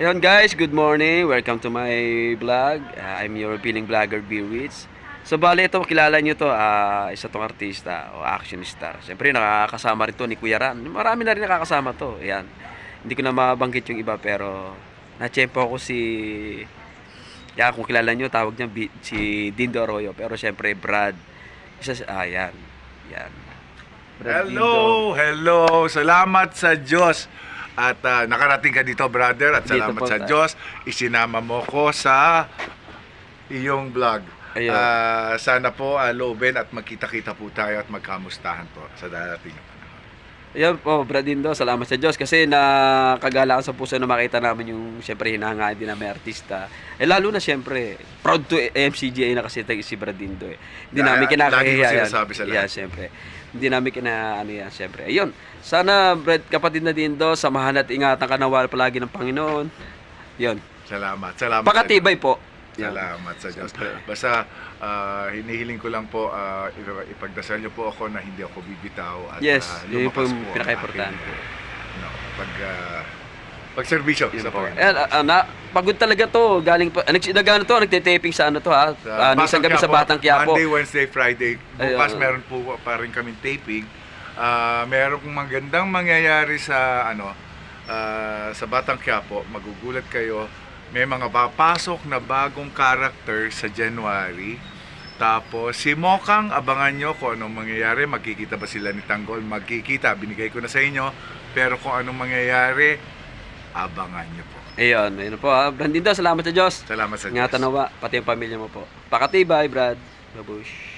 Ayun guys, good morning. Welcome to my vlog. Uh, I'm your feeling vlogger, Bewitz. So bali ito, kilala nyo to, ah, isa tong artista o action star. Siyempre nakakasama rin to ni Kuya Ran. Marami na rin nakakasama to. Ayan. Hindi ko na mabanggit yung iba pero na-champo ako si yan, kung kilala nyo, tawag niya si Dindo Arroyo. Pero siyempre, Brad. Isa, si- ah, yan. Yan. Brad Dindo. Hello, hello. Salamat sa Diyos. At ah, nakarating ka dito, brother. At Dito salamat po sa tayo. Diyos. Isinama mo ko sa iyong vlog. Ayun. Ah, sana po uh, loobin at magkita-kita po tayo at magkamustahan po sa darating na panahon. Ayan po, Brad Dindo, salamat sa Diyos kasi nakagala ako sa puso na makita namin yung siyempre hinahangaan din na may artista. Eh lalo na siyempre, proud to MCGA na kasi tayo si Brad Dindo eh. Hindi Lagi- namin lagi kinakahiya mo yan. sinasabi sa lahat. Yeah, siyempre. Hindi namin kina ano yan, siyempre. Ayun, sana Brad kapatid na Dindo, samahan at ingatan ka nawal palagi ng Panginoon. Yun. Salamat. Salamat. Pakatibay po. Yan. Salamat sa Diyos. Basta ah, hinihiling ko lang po, ip- ipagdasal niyo po ako na hindi ako bibitaw. At, Yes, po lumakas yung ang aking, no, pag, ah, pag-servisyo Yun sa po. Panginoon. Eh, ah, ah, na, pagod talaga to. Galing pa, uh, nagsinagano to, nagte-taping sa ano to ha. Sa Uh, isang gabi sa Batang Quiapo. Monday, Wednesday, Friday. Bukas Ayun. meron po pa rin kaming taping. Ah, meron kong magandang mangyayari sa ano ah, sa Batang Quiapo. Magugulat kayo. May mga papasok na bagong character sa January. Tapos si Mokang, abangan nyo kung anong mangyayari. Magkikita ba sila ni Tanggol? Magkikita. Binigay ko na sa inyo. Pero kung anong mangyayari, abangan nyo po. Ayun, ayun po ha. Brad Dindo, salamat sa Diyos. Salamat sa Diyos. Ingatan nawa, pati yung pamilya mo po. Pakatibay, Brad. Babush.